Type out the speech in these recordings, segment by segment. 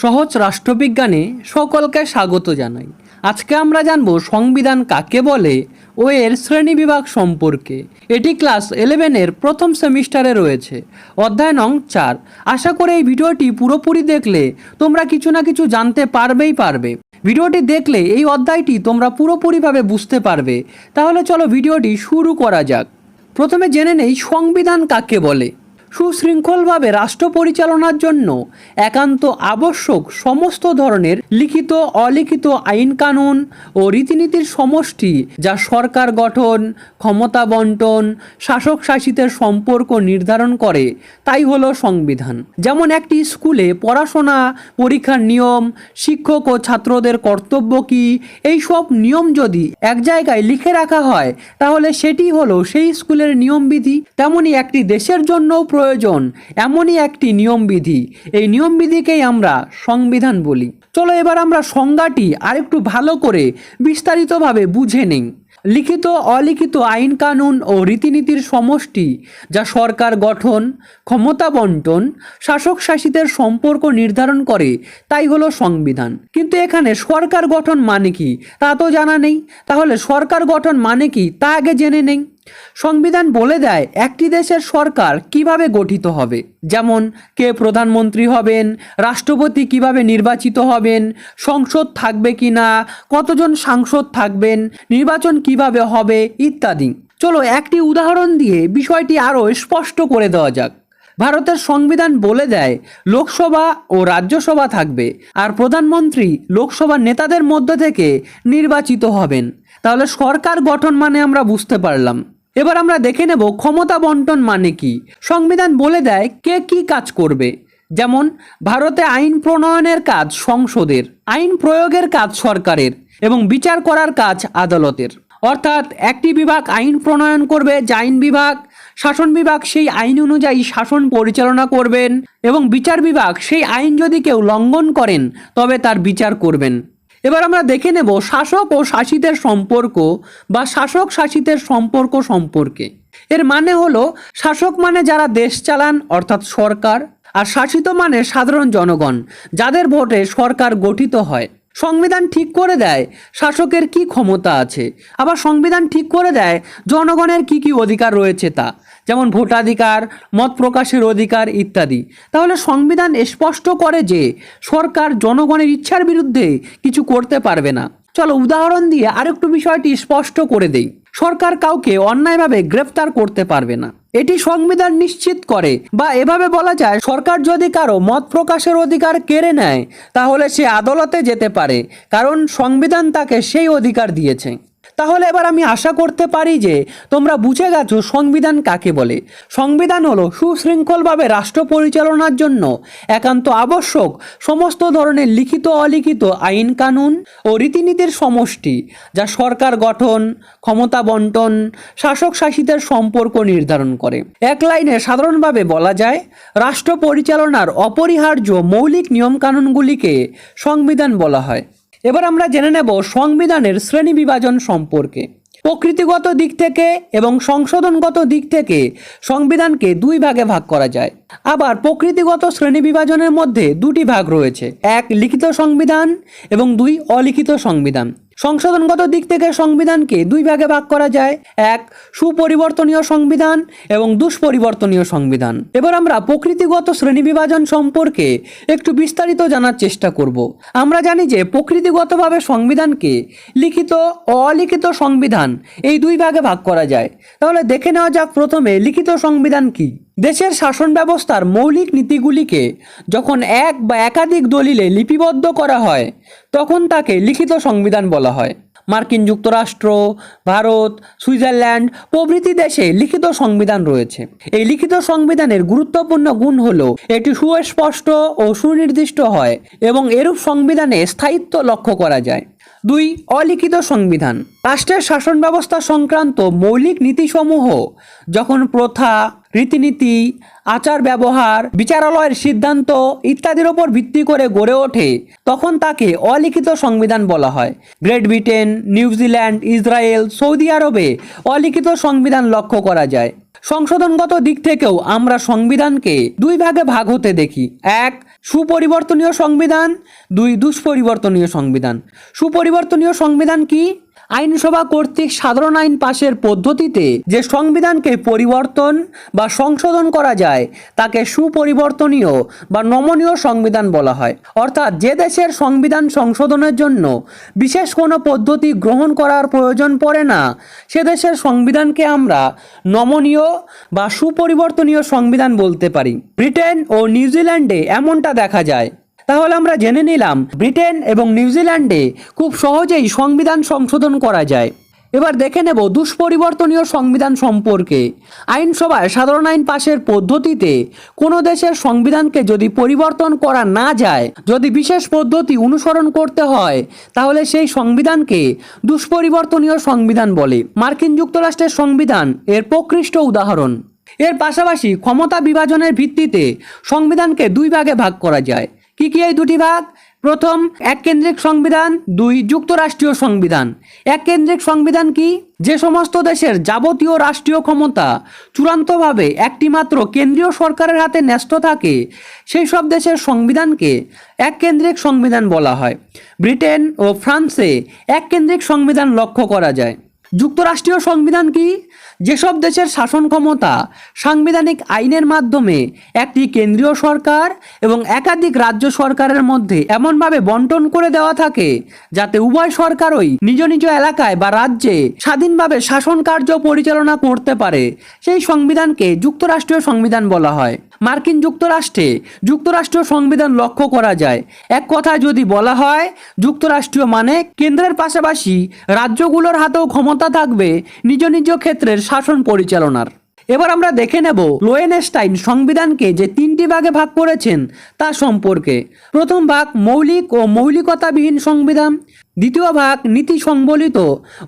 সহজ রাষ্ট্রবিজ্ঞানে সকলকে স্বাগত জানাই। আজকে আমরা জানব সংবিধান কাকে বলে ও এর শ্রেণীবিভাগ সম্পর্কে। এটি ক্লাস ইলেভেনের প্রথম সেমিস্টারে রয়েছে, অধ্যায় নং চার। আশা করে এই ভিডিওটি পুরোপুরি দেখলে তোমরা কিছু না কিছু জানতে পারবেই পারবে। ভিডিওটি দেখলে এই অধ্যায়টি তোমরা পুরোপুরিভাবে বুঝতে পারবে। তাহলে চলো ভিডিওটি শুরু করা যাক। প্রথমে জেনে নেই সংবিধান কাকে বলে। সুশৃঙ্খলভাবে রাষ্ট্র পরিচালনার জন্য একান্ত আবশ্যক সমস্ত ধরনের লিখিত, অলিখিত আইন কানুন ও রীতিনীতির সমষ্টি যা সরকার গঠন, ক্ষমতা বন্টন, শাসক শাসিতের সম্পর্ক নির্ধারণ করে, তাই হলো সংবিধান। যেমন একটি স্কুলে পড়াশোনা, পরীক্ষার নিয়ম, শিক্ষক ও ছাত্রদের কর্তব্য কী, এই সব নিয়ম যদি এক জায়গায় লিখে রাখা হয়, তাহলে সেটি হলো সেই স্কুলের নিয়মবিধি। তেমনি একটি দেশের জন্যও প্রয়োজন, এমনই একটি নিয়মবিধি। এই নিয়মবিধিকেই আমরা সংবিধান বলি। চলো এবার আমরা সংজ্ঞাটি আরেকটু ভালো করে বিস্তারিতভাবে বুঝে নেই। লিখিত, অলিখিত আইন কানুন ও রীতিনীতির সমষ্টি, যা সরকার গঠন, ক্ষমতা বন্টন, শাসক শাসিতের সম্পর্ক নির্ধারণ করে, তাই হলো সংবিধান। কিন্তু এখানে সরকার গঠন মানে কি, তা তো জানা নেই। তাহলে সরকার গঠন মানে কি, তা আগে জেনে নেই। সংবিধান বলে দেয়, একটি দেশের সরকার কীভাবে গঠিত হবে? যেমন, কে প্রধানমন্ত্রী হবেন, রাষ্ট্রপতি কীভাবে নির্বাচিত হবেন, সংসদ থাকবে কি না, কতজন সাংসদ থাকবেন, নির্বাচন কীভাবে হবে ইত্যাদি। চলো একটি উদাহরণ দিয়ে বিষয়টি আরও স্পষ্ট করে দেওয়া যাক। ভারতের সংবিধান বলে দেয়, লোকসভা ও রাজ্যসভা থাকবে, আর প্রধানমন্ত্রী লোকসভার নেতাদের মধ্য থেকে নির্বাচিত হবেন। তাহলে সরকার গঠন মানে আমরা বুঝতে পারলাম। এবার আমরা দেখে নেব ক্ষমতা বন্টন মানে কি। সংবিধান বলে দেয় কে কি কাজ করবে। যেমন, ভারতে আইন প্রণয়নের কাজ সংসদের, আইন প্রয়োগের কাজ সরকারের এবং বিচার করার কাজ আদালতের। অর্থাৎ, একটি বিভাগ আইন প্রণয়ন করবে, যা আইন বিভাগ, শাসন বিভাগ সেই আইন অনুযায়ী শাসন পরিচালনা করবেন এবং বিচার বিভাগ সেই আইন যদি কেউ লঙ্ঘন করেন, তবে তার বিচার করবেন। এবার আমরা দেখে নেব শাসক ও শাসিতের সম্পর্ক বা শাসক শাসিতের সম্পর্ক সম্পর্কে। এর মানে হলো, শাসক মানে যারা দেশ চালান, অর্থাৎ সরকার, আর শাসিত মানে সাধারণ জনগণ, যাদের ভোটে সরকার গঠিত হয়। সংবিধান ঠিক করে দেয়, শাসকের কি ক্ষমতা আছে? আবার সংবিধান ঠিক করে দেয়, জনগণের কি কি অধিকার রয়েছে তা? যেমন ভোটাধিকার, মত প্রকাশের অধিকার ইত্যাদি। তাহলে সংবিধান স্পষ্ট করে যে সরকার জনগণের ইচ্ছার বিরুদ্ধে কিছু করতে পারবে না। চলো উদাহরণ দিয়ে আরেকটু বিষয়টি স্পষ্ট করে দেই। সরকার কাউকে অন্যায়ভাবে গ্রেফতার করতে পারবে না। এটি সংবিধান নিশ্চিত করে বা এভাবে বলা যায়, সরকার যদি কারও মত প্রকাশের অধিকার কেড়ে নেয়, তাহলে সে আদালতে যেতে পারে, কারণ সংবিধান তাকে সেই অধিকার দিয়েছে। তাহলে এবার আমি আশা করতে পারি যে তোমরা বুঝে গেছো সংবিধান কাকে বলে। সংবিধান হলো সুশৃঙ্খলভাবে রাষ্ট্র পরিচালনার জন্য একান্ত আবশ্যক সমস্ত ধরনের লিখিত অলিখিত আইন কানুন ও রীতিনীতির সমষ্টি, যা সরকার গঠন, ক্ষমতা বন্টন, শাসক শাসিতের সম্পর্ক নির্ধারণ করে। এক লাইনে সাধারণভাবে বলা যায়, রাষ্ট্র পরিচালনার অপরিহার্য মৌলিক নিয়মকানুনগুলিকে সংবিধান বলা হয়। এবার আমরা জেনে নেব সংবিধানের শ্রেণি বিভাজন সম্পর্কে। প্রকৃতিগত দিক থেকে এবং সংশোধনগত দিক থেকে সংবিধানকে দুই ভাগে ভাগ করা যায়। আবার প্রকৃতিগত শ্রেণি বিভাজনের মধ্যে দুটি ভাগ রয়েছে, এক লিখিত সংবিধান এবং দুই অলিখিত সংবিধান। সংশোধনগত দিক থেকে সংবিধানকে দুই ভাগে ভাগ করা যায়। এক, সুপরিবর্তনীয় সংবিধান এবং দুষ্পরিবর্তনীয় সংবিধান। এবার আমরা প্রকৃতিগত শ্রেণীবিভাজন সম্পর্কে একটু বিস্তারিত জানার চেষ্টা করব। আমরা জানি যে প্রকৃতিগতভাবে সংবিধানকে লিখিত অলিখিত সংবিধান এই দুই ভাগে ভাগ করা যায়। তাহলে দেখে নেওয়া যাক প্রথমে লিখিত সংবিধান কি। দেশের শাসন ব্যবস্থার মৌলিক নীতিগুলিকে যখন এক বা একাধিক দলিলে লিপিবদ্ধ করা হয়, তখন তাকে লিখিত সংবিধান বলা হয়। মার্কিন যুক্তরাষ্ট্র, ভারত, সুইজারল্যান্ড প্রভৃতি দেশে লিখিত সংবিধান রয়েছে। এই লিখিত সংবিধানের গুরুত্বপূর্ণ গুণ হল, এটি সুস্পষ্ট ও সুনির্দিষ্ট হয় এবং এরূপ সংবিধানে স্থায়িত্ব লক্ষ্য করা যায়। দুই, অলিখিত সংবিধান। রাষ্ট্রের শাসন ব্যবস্থা সংক্রান্ত মৌলিক নীতিসমূহ, যখন প্রথা, রীতিনীতি আচার ব্যবহার বিচারালয়ের সিদ্ধান্ত ইত্যাদির ওপর ভিত্তি করে গড়ে ওঠে, তখন তাকে অলিখিত সংবিধান বলা হয়। Great Britain New Zealand Israel, Saudi আরবে অলিখিত সংবিধান লক্ষ্য করা যায়। সংশোধনগত দিক থেকেও আমরা সংবিধানকে দুই ভাগে ভাগ হতে দেখি। এক, সুপরিবর্তনীয় সংবিধান, দুই, দুষ্পরিবর্তনীয় সংবিধান। সুপরিবর্তনীয় সংবিধান কি? আইনসভা কর্তৃক সাধারণ আইন পাশের পদ্ধতিতে যে সংবিধানকে পরিবর্তন বা সংশোধন করা যায়, তাকে সুপরিবর্তনীয় বা নমনীয় সংবিধান বলা হয়। অর্থাৎ যে দেশের সংবিধান সংশোধনের জন্য বিশেষ কোনো পদ্ধতি গ্রহণ করার প্রয়োজন পড়ে না, সে দেশের সংবিধানকে আমরা নমনীয় বা সুপরিবর্তনীয় সংবিধান বলতে পারি। ব্রিটেন ও নিউজিল্যান্ডে এমনটা দেখা যায়। তাহলে আমরা জেনে নিলাম ব্রিটেন এবং নিউজিল্যান্ডে খুব সহজেই সংবিধান সংশোধন করা যায়। এবার দেখে নেব দুষ্পরিবর্তনীয় সংবিধান সম্পর্কে। আইনসভায় সাধারণ আইন পাশের পদ্ধতিতে কোনো দেশের সংবিধানকে যদি পরিবর্তন করা না যায়, যদি বিশেষ পদ্ধতি অনুসরণ করতে হয়, তাহলে সেই সংবিধানকে দুষ্পরিবর্তনীয় সংবিধান বলে। মার্কিন যুক্তরাষ্ট্রের সংবিধান এর প্রকৃষ্ট উদাহরণ। এর পাশাপাশি ক্ষমতা বিভাজনের ভিত্তিতে সংবিধানকে দুই ভাগে ভাগ করা যায়। কি কি এই দুটি ভাগ? প্রথম এক কেন্দ্রিক সংবিধান। দুই, যুক্তরাষ্ট্রীয় সংবিধান। এক কেন্দ্রিক সংবিধান কি? যে সমস্ত দেশের যাবতীয় রাষ্ট্রীয় ক্ষমতা চূড়ান্তভাবে একটিমাত্র কেন্দ্রীয় সরকারের হাতে ন্যস্ত থাকে, সেই সব দেশের সংবিধানকে এক কেন্দ্রিক সংবিধান বলা হয়। ব্রিটেন ও ফ্রান্সে এক কেন্দ্রিক সংবিধান লক্ষ্য করা যায়। যুক্তরাষ্ট্রীয় সংবিধান কি? যেসব দেশের শাসন ক্ষমতা সাংবিধানিক আইনের মাধ্যমে একটি কেন্দ্রীয় সরকার এবং একাধিক রাজ্য সরকারের মধ্যে এমনভাবে বন্টন করে দেওয়া থাকে, যাতে উভয় সরকারই নিজ নিজ এলাকায় বা রাজ্যে স্বাধীনভাবে শাসন কার্য পরিচালনা করতে পারে, সেই সংবিধানকে যুক্তরাষ্ট্রীয় সংবিধান বলা হয়। মার্কিন যুক্তরাষ্ট্রে যুক্তরাষ্ট্রীয় সংবিধান লক্ষ্য করা যায়। এক কথায় যদি বলা হয় যুক্তরাষ্ট্রীয় মানে কেন্দ্রের পাশাপাশি রাজ্যগুলোর হাতেও ক্ষমতা থাকবে নিজ নিজ ক্ষেত্রের শাসন পরিচালনার। এবার আমরা দেখে নেব লোয়েনস্টাইন সংবিধানকে যে তিনটি ভাগে ভাগ করেছেন তা সম্পর্কে। প্রথম ভাগ মৌলিক ও মৌলিকতাবিহীন সংবিধান, দ্বিতীয় ভাগ নীতি সংবলিত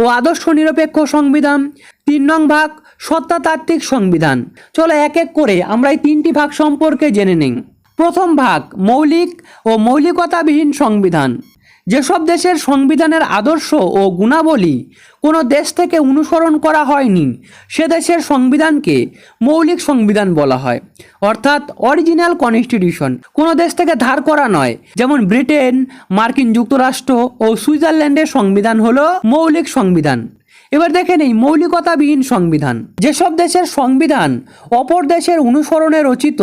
ও আদর্শ নিরপেক্ষ সংবিধান, তিন নং ভাগ সত্তাতাত্ত্বিক সংবিধান। চলো এক এক করে আমরা এই তিনটি ভাগ সম্পর্কে জেনে নিই। প্রথম ভাগ, মৌলিক ও মৌলিকতাবিহীন সংবিধান। যেসব দেশের সংবিধানের আদর্শ ও গুণাবলী কোনো দেশ থেকে অনুসরণ করা হয়নি, সে দেশের সংবিধানকে মৌলিক সংবিধান বলা হয়। অর্থাৎ অরিজিনাল কনস্টিটিউশন। কোনো দেশ থেকে ধার করা নয়। যেমন ব্রিটেন, মার্কিন যুক্তরাষ্ট্র ও সুইজারল্যান্ডের সংবিধান হলো মৌলিক সংবিধান। এবার দেখেন এই মৌলিকতাবিহীন সংবিধান। যেসব দেশের সংবিধান অপর দেশের অনুসরণে রচিত,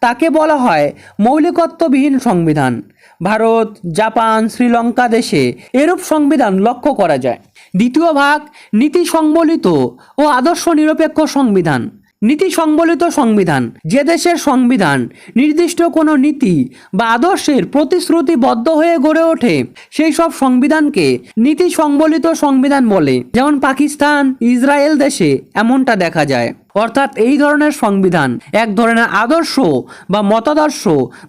তাকে বলা হয় মৌলিকত্ববিহীন সংবিধান। ভারত, জাপান, শ্রীলঙ্কা দেশে এরূপ সংবিধান লক্ষ্য করা যায়। দ্বিতীয় ভাগ নীতি সম্বলিত ও আদর্শ নিরপেক্ষ সংবিধান। নীতি সংবলিত সংবিধান। যে দেশের সংবিধান, নির্দিষ্ট কোনো নীতি বা আদর্শের প্রতিশ্রুতিবদ্ধ হয়ে গড়ে ওঠে, সেই সব সংবিধানকে নীতি সংবলিত সংবিধান বলে। যেমন পাকিস্তান, ইসরায়েল দেশে এমনটা দেখা যায়। অর্থাৎ এই ধরনের সংবিধান এক ধরনের আদর্শ বা মতাদর্শ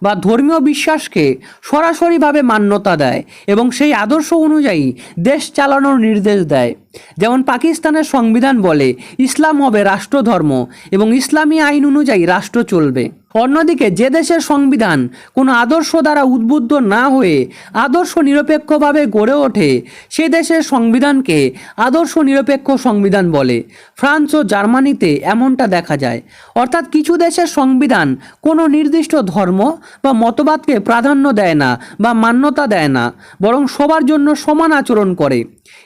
বা ধর্মীয় বিশ্বাসকে সরাসরিভাবে মান্যতা দেয় এবং সেই আদর্শ অনুযায়ী দেশ চালানোর নির্দেশ দেয়। যেমন পাকিস্তানের সংবিধান বলে, ইসলাম হবে রাষ্ট্রধর্ম এবং ইসলামী আইন অনুযায়ী রাষ্ট্র চলবে। অন্যদিকে যে দেশের সংবিধান কোনো আদর্শ দ্বারা উদ্বুদ্ধ না হয়ে আদর্শ নিরপেক্ষভাবে গড়ে ওঠে, সে দেশের সংবিধানকে আদর্শ নিরপেক্ষ সংবিধান বলে। ফ্রান্স ও জার্মানিতে এমনটা দেখা যায়। অর্থাৎ কিছু দেশের সংবিধান কোনো নির্দিষ্ট ধর্ম বা মতবাদকে প্রাধান্য দেয় না বা মান্যতা দেয় না, বরং সবার জন্য সমান আচরণ করে।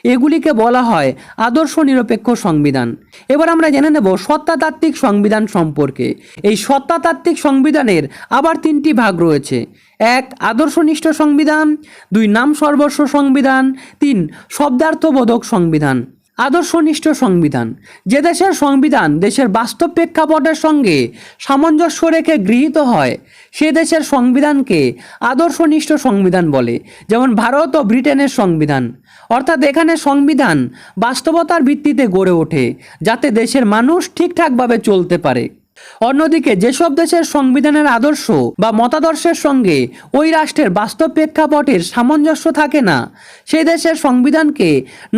এগুলিকে বলা হয় আদর্শ নিরপেক্ষ সংবিধান। এবার আমরা জেনে নেব সত্তাতাত্ত্বিক সংবিধান সম্পর্কে। এই সত্তাতাত্ত্বিক সংবিধানের আবার তিনটি ভাগ রয়েছে। এক, আদর্শনিষ্ঠ সংবিধান। দুই, নাম সর্বস্ব সংবিধান। তিন, শব্দার্থবোধক সংবিধান। আদর্শনিষ্ঠ সংবিধান। যে দেশের সংবিধান দেশের বাস্তব প্রেক্ষাপটের সঙ্গে সামঞ্জস্য রেখে গৃহীত হয়, সে দেশের সংবিধানকে আদর্শনিষ্ঠ সংবিধান বলে, যেমন ভারত ও ব্রিটেনের সংবিধান। অর্থাৎ এখানে সংবিধান বাস্তবতার ভিত্তিতে গড়ে ওঠে, যাতে দেশের মানুষ ঠিকঠাকভাবে চলতে পারে। অন্যদিকে যেসব দেশের সংবিধানের আদর্শ বা মতাদর্শের সঙ্গে ওই রাষ্ট্রের বাস্তব প্রেক্ষাপটের সামঞ্জস্য থাকে না, সেই দেশের সংবিধানকে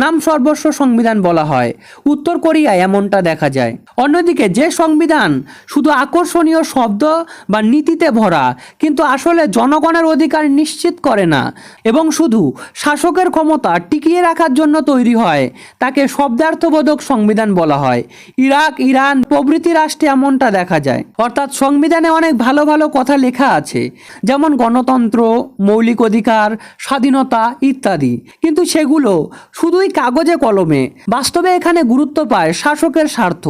নাম সর্বস্ব সংবিধান বলা হয়। উত্তর কোরিয়ায় এমনটা দেখা যায়। অন্যদিকে যে সংবিধান শুধু আকর্ষণীয় শব্দ বা নীতিতে ভরা, কিন্তু আসলে জনগণের অধিকার নিশ্চিত করে না এবং শুধু শাসকের ক্ষমতা টিকিয়ে রাখার জন্য তৈরি হয়, তাকে শব্দার্থবোধক সংবিধান বলা হয়। ইরাক, ইরান প্রভৃতি রাষ্ট্রে এমনটা দেখা যায়। অর্থাৎ সংবিধানে অনেক ভালো ভালো কথা লেখা আছে, যেমন গণতন্ত্র, মৌলিক অধিকার, স্বাধীনতা ইত্যাদি। কিন্তু সেগুলো শুধুই কাগজে কলমে, বাস্তবে এখানে গুরুত্ব পায় শাসকের স্বার্থ।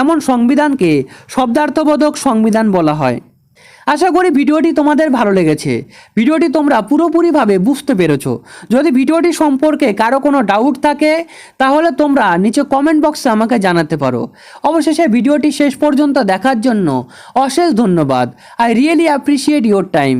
এমন সংবিধানকে শব্দার্থবোধক সংবিধান বলা হয়। আশা করি ভিডিওটি তোমাদের ভালো লেগেছে। ভিডিওটি তোমরা পুরোপুরিভাবে বুঝতে পেরেছ। যদি ভিডিওটি সম্পর্কে কারও কোনো ডাউট থাকে, তাহলে তোমরা নিচে কমেন্ট বক্সে আমাকে জানাতে পারো। অবশেষে ভিডিওটি শেষ পর্যন্ত দেখার জন্য অশেষ ধন্যবাদ। I really appreciate your time